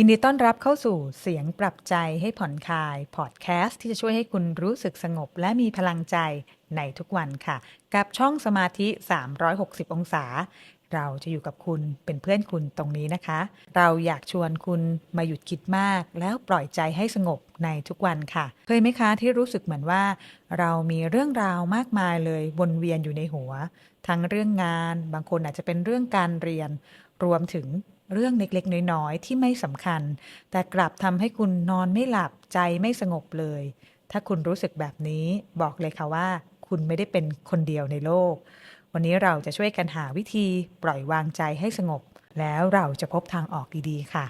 ยินดีต้อนรับเข้าสู่เสียงปรับใจให้ผ่อนคลายพอดแคสต์ที่จะช่วยให้คุณรู้สึกสงบและมีพลังใจในทุกวันค่ะ กับช่องสมาธิ 360 องศา เราจะอยู่กับคุณเป็นเพื่อนคุณตรงนี้นะคะ เราอยากชวนคุณมาหยุดคิดมาก แล้วปล่อยใจให้สงบในทุกวันค่ะ เคยไหมคะที่รู้สึกเหมือนว่า เรามีเรื่องราวมากมายเลยวนเวียนอยู่ในหัว ทั้งเรื่องงาน บางคนอาจจะเป็นเรื่องการเรียน รวมถึง เรื่องเล็กๆ น้อยๆ ที่ไม่สำคัญ แต่กลับทำให้คุณนอนไม่หลับใจไม่สงบเลย ถ้าคุณรู้สึกแบบนี้บอกเลยค่ะว่า คุณไม่ได้เป็นคนเดียวในโลก วันนี้เราจะช่วยกันหาวิธีปล่อยวางใจให้สงบ แล้วเราจะพบทางออกดีๆ ค่ะ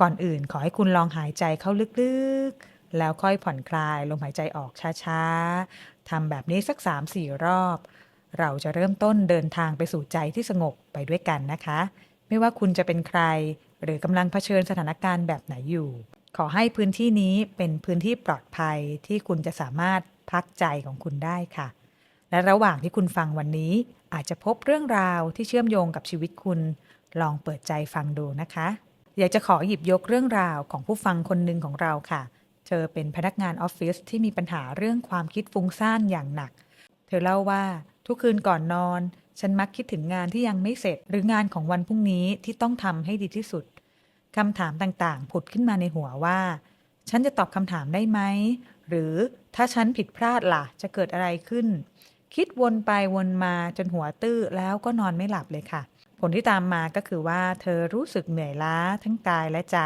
ก่อนอื่นขอให้คุณลองหายใจเข้าลึกๆ แล้วค่อยผ่อนคลายลมหายใจออกช้าๆทำแบบนี้สัก 3-4 รอบ เราจะเริ่มต้นเดินทางไปสู่ใจที่สงบไปด้วยกันนะคะ ไม่ว่าคุณจะเป็นใคร หรือกำลังเผชิญสถานการณ์แบบไหนอยู่ ขอให้พื้นที่นี้เป็นพื้นที่ปลอดภัยที่คุณจะสามารถพักใจของคุณได้ค่ะ และระหว่างที่คุณฟังวันนี้ อาจจะพบเรื่องราวที่เชื่อมโยงกับชีวิตคุณ ลองเปิดใจฟังดูนะคะ อยากจะขอหยิบยกเรื่องราวของผู้ฟังคนหนึ่งของเราค่ะ เธอเป็นพนักงานออฟฟิศที่มีปัญหาเรื่องความคิดฟุ้งซ่านอย่างหนัก เธอเล่าว่าทุกคืนก่อนนอน ฉันมักคิดถึงงานที่ยังไม่เสร็จ หรืองานของวันพรุ่งนี้ที่ต้องทำให้ดีที่สุดคำถามต่างๆ ผุดขึ้นมาในหัวว่า ฉันจะตอบคำถามได้ไหม หรือถ้าฉันผิดพลาดล่ะ จะเกิดอะไรขึ้น คิดวนไปวนมาจนหัวตื้อแล้วก็นอนไม่หลับเลยค่ะ ผลที่ตามมาก็คือว่า เธอรู้สึกเหนื่อยล้าทั้งกายและใจ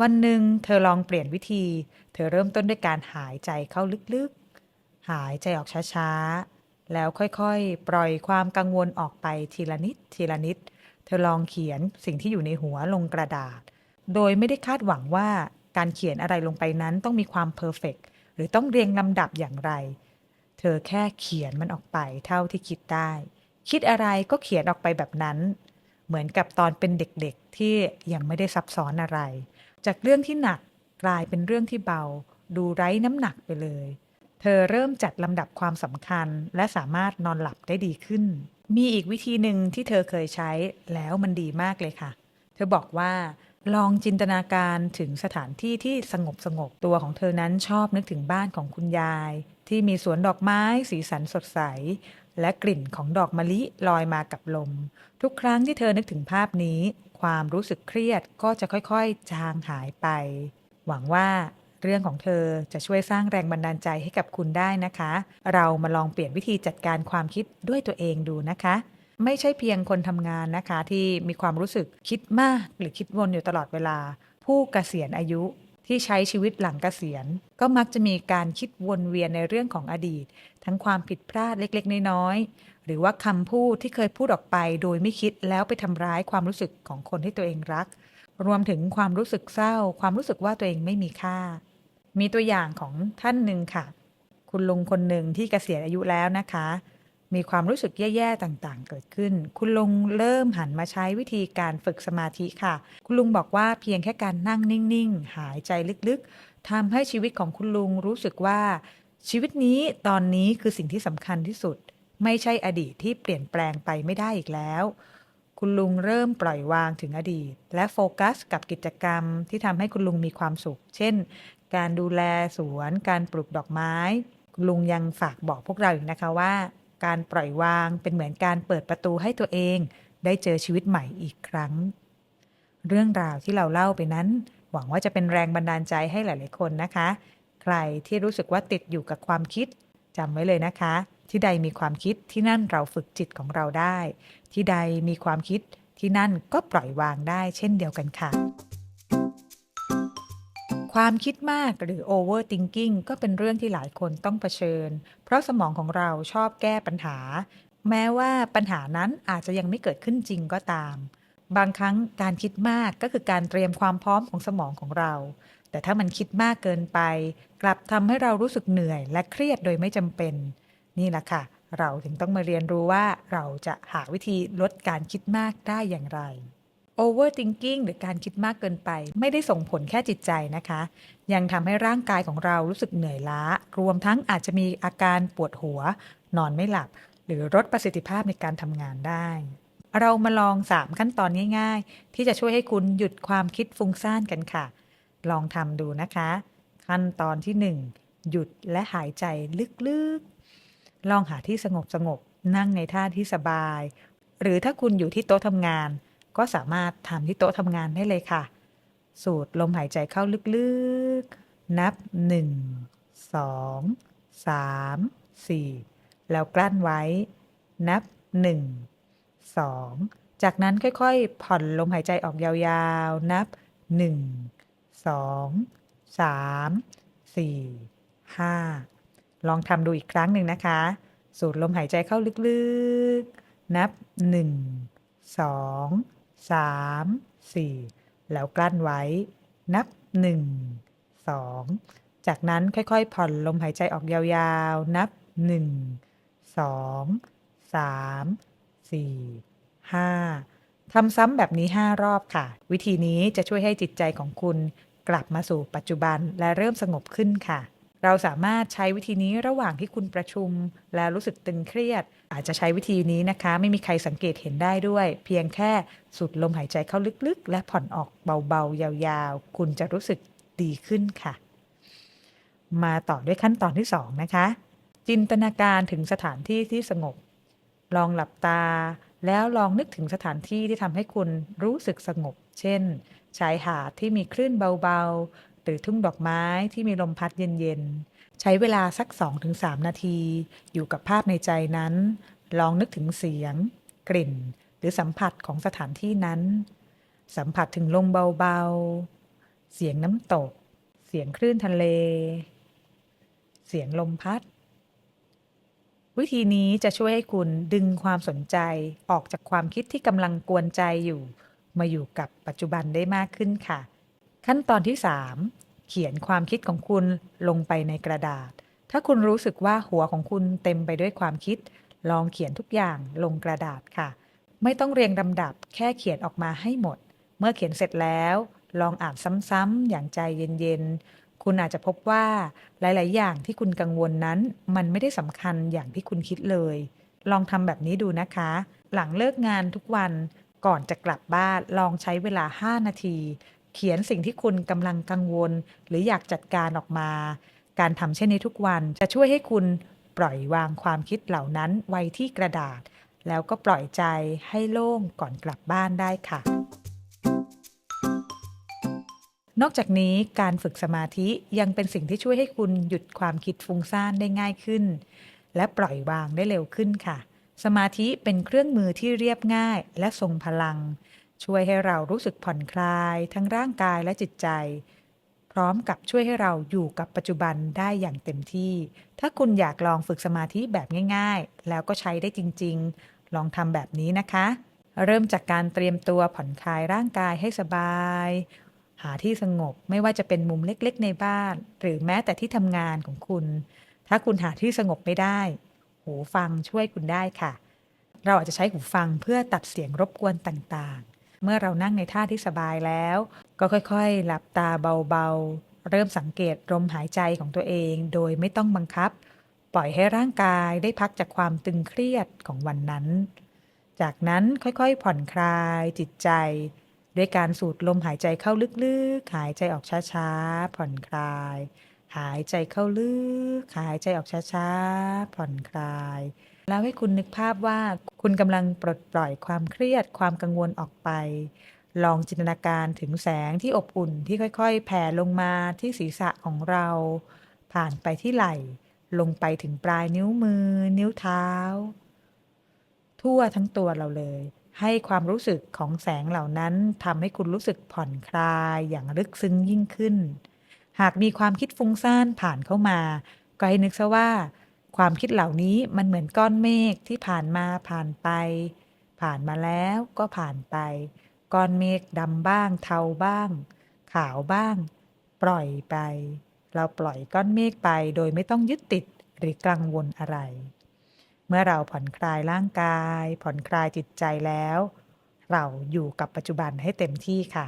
วันหนึ่งเธอลองเปลี่ยนวิธี เธอเริ่มต้นด้วยการหายใจเข้าลึกๆ หายใจออกช้าๆ แล้วค่อยๆ ปล่อยความกังวลออกไปทีละนิด ทีละนิด เธอลองเขียนสิ่งที่อยู่ในหัวลงกระดาษ โดยไม่ได้คาดหวังว่าการเขียนอะไรลงไปนั้นต้องมีความเพอร์เฟกหรือต้องเรียงลำดับอย่างไร เธอแค่เขียนมันออกไปเท่าที่คิดได้ คิดอะไรก็เขียนออกไปแบบนั้น เหมือนกับตอนเป็นเด็กๆ ที่ยังไม่ได้ซับซ้อนอะไร จากเรื่องที่หนักกลายเป็นเรื่องที่เบา ดูไร้น้ำหนักไปเลย เธอเริ่มจัดลำดับความสำคัญ และสามารถนอนหลับได้ดีขึ้น มีอีกวิธีหนึ่งที่เธอเคยใช้แล้วมันดีมากเลยค่ะ เธอบอกว่า ลองจินตนาการถึงสถานที่ที่สงบสงบตัวของเธอนั้นชอบนึกถึงบ้านของคุณยาย ที่มีสวนดอกไม้สีสันสดใส และกลิ่นของดอกมะลิลอยมากับลม ทุกครั้งที่เธอนึกถึงภาพนี้ ความรู้สึกเครียดก็จะค่อยๆ จางหายไป หวังว่า เรื่องของเธอจะช่วยสร้างแรงบันดาลใจให้กับคุณได้นะคะ เรามาลองเปลี่ยนวิธีจัดการความคิดด้วยตัวเองดูนะคะ ไม่ใช่เพียงคนทำงานนะคะ ที่มีความรู้สึกคิดมากหรือคิดวนอยู่ตลอดเวลา ผู้เกษียณอายุที่ใช้ชีวิตหลังเกษียณ ก็มักจะมีการคิดวนเวียนในเรื่องของอดีต ทั้งความผิดพลาดเล็กๆ น้อยๆหรือว่าคำพูดที่เคยพูดออกไป โดยไม่คิดแล้วไปทำร้ายความรู้สึกของคนที่ตัวเองรัก รวมถึงความรู้สึกเศร้า ความรู้สึกว่าตัวเองไม่มีค่า มีตัวอย่างของท่านหนึ่งค่ะ คุณลุงคนหนึ่งที่เกษียณอายุแล้วนะคะ มีความรู้สึกแย่ๆต่างๆ เกิดขึ้น คุณลุงเริ่มหันมาใช้วิธีการฝึกสมาธิค่ะ คุณลุงบอกว่าเพียงแค่การนั่งนิ่งๆ หายใจลึกๆทำให้ชีวิตของคุณลุงรู้สึกว่า ชีวิตนี้ตอนนี้คือสิ่งที่สำคัญที่สุด ไม่ใช่อดีตที่เปลี่ยนแปลงไปไม่ได้อีกแล้วคุณลุงเริ่มปล่อยวางถึงอดีต และโฟกัสกับกิจกรรมที่ทำให้คุณลุงมีความสุข เช่น การดูแลสวน การปลูกดอกไม้ ลุงยังฝากบอกพวกเราอีกนะคะว่า การปล่อยวางเป็นเหมือนการเปิดประตูให้ตัวเอง ได้เจอชีวิตใหม่อีกครั้ง เรื่องราวที่เราเล่าไปนั้น หวังว่าจะเป็นแรงบันดาลใจให้หลาย ๆ คนนะคะ ใครที่รู้สึกว่าติดอยู่กับความคิดจำไว้เลยนะคะ ที่ใดมีความคิดที่นั่นเราฝึกจิตของเราได้ ที่ใดมีความคิดที่นั่นก็ปล่อยวางได้เช่นเดียวกันค่ะ ความคิดมากหรือ overthinking ก็เป็นเรื่องที่หลายคนต้องเผชิญ เพราะสมองของเราชอบแก้ปัญหา แม้ว่าปัญหานั้นอาจจะยังไม่เกิดขึ้นจริงก็ตาม บางครั้งการคิดมากก็คือการเตรียมความพร้อมของสมองของเรา แต่ถ้ามันคิดมากเกินไป กลับทำให้เรารู้สึกเหนื่อย และเครียดโดยไม่จำเป็น นี่แหละค่ะ เราถึงต้องมาเรียนรู้ว่าเราจะหาวิธีลดการคิดมากได้อย่างไร overthinking หรือการคิดมากเกินไป ไม่ได้ส่งผลแค่จิตใจนะคะ ยังทำให้ร่างกายของเรารู้สึกเหนื่อยล้า รวมทั้งอาจจะมีอาการปวดหัว นอนไม่หลับ หรือลดประสิทธิภาพในการทำงานได้ เรามาลอง 3 ขั้นตอนง่าย ๆ ที่จะช่วยให้คุณหยุดความคิดฟุ้งซ่านกันค่ะ ลองทำดูนะคะ ขั้นตอนที่ 1 หยุดและหายใจลึกๆ ลองหาที่สงบๆนั่งในท่าที่สบาย หรือถ้าคุณอยู่ที่โต๊ะทำงาน ก็สามารถทำที่โต๊ะทำงานได้เลยค่ะ สูดลมหายใจเข้าลึกๆ นับ 1 2 3 4 แล้วกลั้นไว้ นับ 1 2 จากนั้นค่อยๆ ผ่อนลมหายใจออกยาวๆ นับ 1 2 3 4 5 ลองทำดูอีกครั้งหนึ่งนะคะ สูดลมหายใจเข้าลึกๆ นับ 1 2 3 4 แล้วกลั้นไว้ นับ 1 2 จากนั้นค่อยๆ ผ่อนลมหายใจออกยาวๆ นับ 1 2 3 4 5ทำซ้ำแบบนี้ 5 รอบค่ะ วิธีนี้จะช่วยให้จิตใจของคุณกลับมาสู่ปัจจุบันและเริ่มสงบขึ้นค่ะ เราสามารถใช้วิธีนี้ระหว่างที่คุณประชุม และรู้สึกตึงเครียด อาจจะใช้วิธีนี้นะคะ ไม่มีใครสังเกตเห็นได้ด้วย เพียงแค่สูดลมหายใจเข้าลึกๆ และผ่อนออกเบาๆ ยาวๆ คุณจะรู้สึกดีขึ้นค่ะ มาต่อด้วยขั้นตอนที่ 2 นะคะ จินตนาการถึงสถานที่ที่สงบ ลองหลับตา แล้วลองนึกถึงสถานที่ที่ทำให้คุณรู้สึกสงบ เช่นชายหาดที่มีคลื่นเบาๆ หรือทุ่งดอกไม้ที่มีลมพัดเย็นๆ ใช้เวลาสัก 2-3 นาที อยู่กับภาพในใจนั้น ลองนึกถึงเสียง กลิ่น หรือสัมผัสของสถานที่นั้น สัมผัสถึงลมเบาๆ เสียงน้ำตก เสียงคลื่นทะเล เสียงลมพัด วิธีนี้จะช่วยให้คุณดึงความสนใจออกจากความคิดที่กำลังกวนใจอยู่ มาอยู่กับปัจจุบันได้มากขึ้นค่ะ ขั้นตอนที่ 3 เขียนความคิดของคุณลงไปในกระดาษ ถ้าคุณรู้สึกว่าหัวของคุณเต็มไปด้วยความคิด ลองเขียนทุกอย่างลงกระดาษค่ะ ไม่ต้องเรียงลำดับ แค่เขียนออกมาให้หมด เมื่อเขียนเสร็จแล้ว ลองอ่านซ้ำๆอย่างใจเย็นๆ คุณอาจจะพบว่าหลาย ๆ อย่างที่คุณกังวลนั้น มันไม่ได้สำคัญอย่างที่คุณคิดเลย ลองทำแบบนี้ดูนะคะ หลังเลิกงานทุกวันก่อนจะกลับบ้านลองใช้เวลา 5 นาที เขียนสิ่งที่คุณกำลังกังวล หรืออยากจัดการออกมา การทำเช่นนี้ทุกวันจะช่วยให้คุณปล่อยวางความคิดเหล่านั้นไว้ที่กระดาษ แล้วก็ปล่อยใจให้โล่งก่อนกลับบ้านได้ค่ะ นอกจากนี้การฝึกสมาธิยังเป็นสิ่งที่ช่วยให้คุณหยุดความคิดฟุ้งซ่านได้ง่ายขึ้น และปล่อยวางได้เร็วขึ้นค่ะ สมาธิเป็นเครื่องมือที่เรียบง่ายและทรงพลัง ช่วยให้เรารู้สึกผ่อนคลายทั้งร่างกายและจิตใจ พร้อมกับช่วยให้เราอยู่กับปัจจุบันได้อย่างเต็มที่ ถ้าคุณอยากลองฝึกสมาธิแบบง่าย ๆ แล้วก็ใช้ได้จริง ๆ ลองทำแบบนี้นะคะ เริ่มจากการเตรียมตัวผ่อนคลายร่างกายให้สบาย หาที่สงบไม่ว่าจะเป็นมุมเล็กๆ ในบ้าน หรือแม้แต่ที่ทำงานของคุณ ถ้าคุณหาที่สงบไม่ได้ หูฟังช่วยคุณได้ค่ะเราอาจจะใช้หูฟังเพื่อตัดเสียงรบกวนต่างๆ เมื่อเรานั่งในท่าที่สบายแล้ว ก็ค่อยๆ หลับตาเบาๆ เริ่มสังเกตลมหายใจของตัวเอง โดยไม่ต้องบังคับ ปล่อยให้ร่างกายได้พักจากความตึงเครียดของวันนั้น จากนั้นค่อยๆ ผ่อนคลายจิตใจ ด้วยการสูดลมหายใจเข้าลึกๆ หายใจออกช้าๆ ผ่อนคลาย หายใจเข้าลึก หายใจออกช้าๆ ผ่อนคลาย แล้วให้คุณนึกภาพว่า คุณกำลังปลดปล่อยความเครียดความกังวลออกไป ลองจินตนาการถึงแสงที่อบอุ่นที่ค่อยๆ แผ่ลงมาที่ศีรษะของเรา ผ่านไปที่ไหล่ ลงไปถึงปลายนิ้วมือ นิ้วเท้า ทั่วทั้งตัวเราเลย ให้ความรู้สึกของแสงเหล่านั้นทำให้คุณรู้สึกผ่อนคลายอย่างลึกซึ้งยิ่งขึ้น หากมีความคิดฟุ้งซ่านผ่านเข้ามา ก็ให้นึกซะว่า ความคิดเหล่านี้มันเหมือนก้อนเมฆที่ผ่านมาผ่านไป ผ่านมาแล้วก็ผ่านไป ก้อนเมฆดำบ้าง เทาบ้าง ขาวบ้าง ปล่อยไป เราปล่อยก้อนเมฆไปโดยไม่ต้องยึดติดหรือกังวลอะไร เมื่อเราผ่อนคลายร่างกาย ผ่อนคลายจิตใจแล้ว เราอยู่กับปัจจุบันให้เต็มที่ค่ะ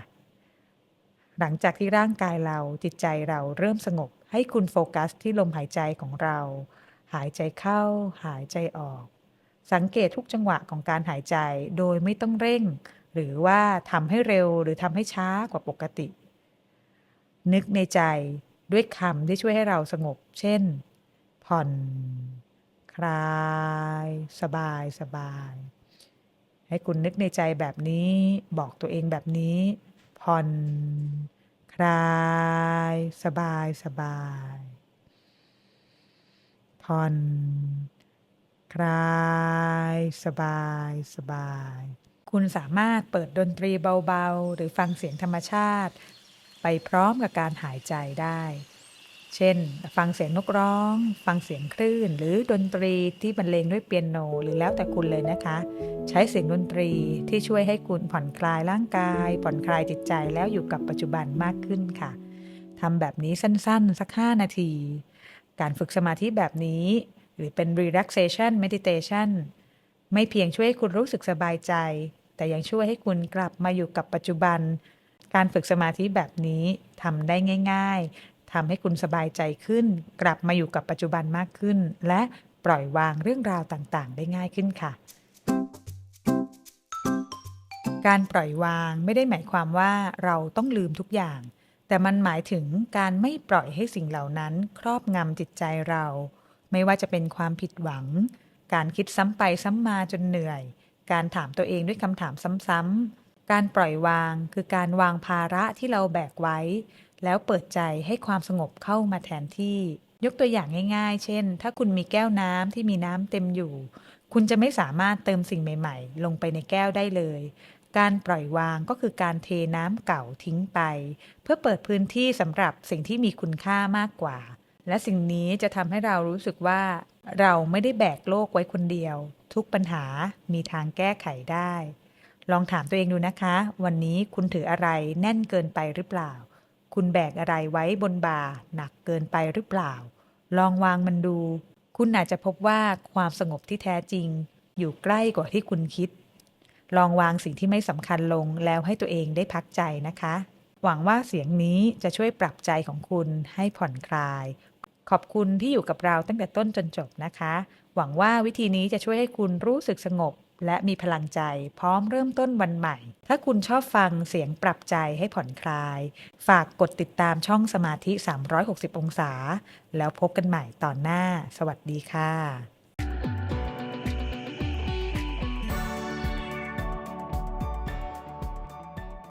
หลังจากที่ร่างกายเราจิตใจเราเริ่มสงบให้คุณโฟกัสที่ลมหายใจของเรา หายใจเข้า หายใจออก สังเกตทุกจังหวะของการหายใจโดยไม่ต้องเร่ง หรือว่าทำให้เร็วหรือทำให้ช้ากว่าปกติ นึกในใจด้วยคำที่ช่วยให้เราสงบ เช่น ผ่อน คลาย สบายสบาย ให้คุณนึกในใจแบบนี้ บอกตัวเองแบบนี้ ผ่อน คลาย สบายสบาย ผ่อน คลาย สบาย สบาย คุณสามารถเปิดดนตรีเบาๆ หรือฟังเสียงธรรมชาติ ไปพร้อมกับการหายใจได้ เช่น ฟังเสียงนกร้อง ฟังเสียงคลื่น หรือดนตรีที่บรรเลงด้วยเปียโนหรือแล้วแต่คุณเลยนะคะ ใช้เสียงดนตรีที่ช่วยให้คุณผ่อนคลายร่างกาย ผ่อนคลายจิตใจแล้วอยู่กับปัจจุบันมากขึ้นค่ะทำแบบนี้สั้นๆ สัก 5 นาที การฝึกสมาธิแบบนี้ หรือเป็น relaxation meditation ไม่เพียงช่วยให้คุณรู้สึกสบายใจ แต่ยังช่วยให้คุณกลับมาอยู่กับปัจจุบัน การฝึกสมาธิแบบนี้ทำได้ง่าย ๆทำให้คุณสบายใจขึ้น กลับมาอยู่กับปัจจุบันมากขึ้น และปล่อยวางเรื่องราวต่างๆ ได้ง่ายขึ้นค่ะ การปล่อยวางไม่ได้หมายความว่าเราต้องลืมทุกอย่าง แต่มันหมายถึงการไม่ปล่อยให้สิ่งเหล่านั้นครอบงำจิตใจเรา ไม่ว่าจะเป็นความผิดหวัง การคิดซ้ำไปซ้ำมาจนเหนื่อย การถามตัวเองด้วยคำถามซ้ำๆ การปล่อยวางคือการวางภาระที่เราแบกไว้ แล้วเปิดใจให้ความสงบเข้ามาแทนที่ ยกตัวอย่างง่าย ๆ เช่น ถ้าคุณมีแก้วน้ำที่มีน้ำเต็มอยู่ คุณจะไม่สามารถเติมสิ่งใหม่ ๆ ลงไปในแก้วได้เลย การปล่อยวางก็คือการเทน้ำเก่าทิ้งไป เพื่อเปิดพื้นที่สำหรับสิ่งที่มีคุณค่ามากกว่า และสิ่งนี้จะทำให้เรารู้สึกว่า เราไม่ได้แบกโลกไว้คนเดียว ทุกปัญหามีทางแก้ไขได้ ลองถามตัวเองดูนะคะ วันนี้คุณถืออะไรแน่นเกินไปหรือเปล่า คุณแบกอะไรไว้บนบ่าหนักเกินไปหรือเปล่า ลองวางมันดู คุณอาจจะพบว่าความสงบที่แท้จริง อยู่ใกล้กว่าที่คุณคิด ลองวางสิ่งที่ไม่สำคัญลงแล้วให้ตัวเองได้พักใจนะคะ หวังว่าเสียงนี้จะช่วยปรับใจของคุณให้ผ่อนคลาย ขอบคุณที่อยู่กับเราตั้งแต่ต้นจนจบนะคะ หวังว่าวิธีนี้จะช่วยให้คุณรู้สึกสงบ และมีพลังใจ พร้อมเริ่มต้นวันใหม่ ถ้าคุณชอบฟังเสียงปรับใจให้ผ่อนคลาย ฝากกดติดตามช่องสมาธิ 360 องศา แล้วพบกันใหม่ตอนหน้า สวัสดีค่ะ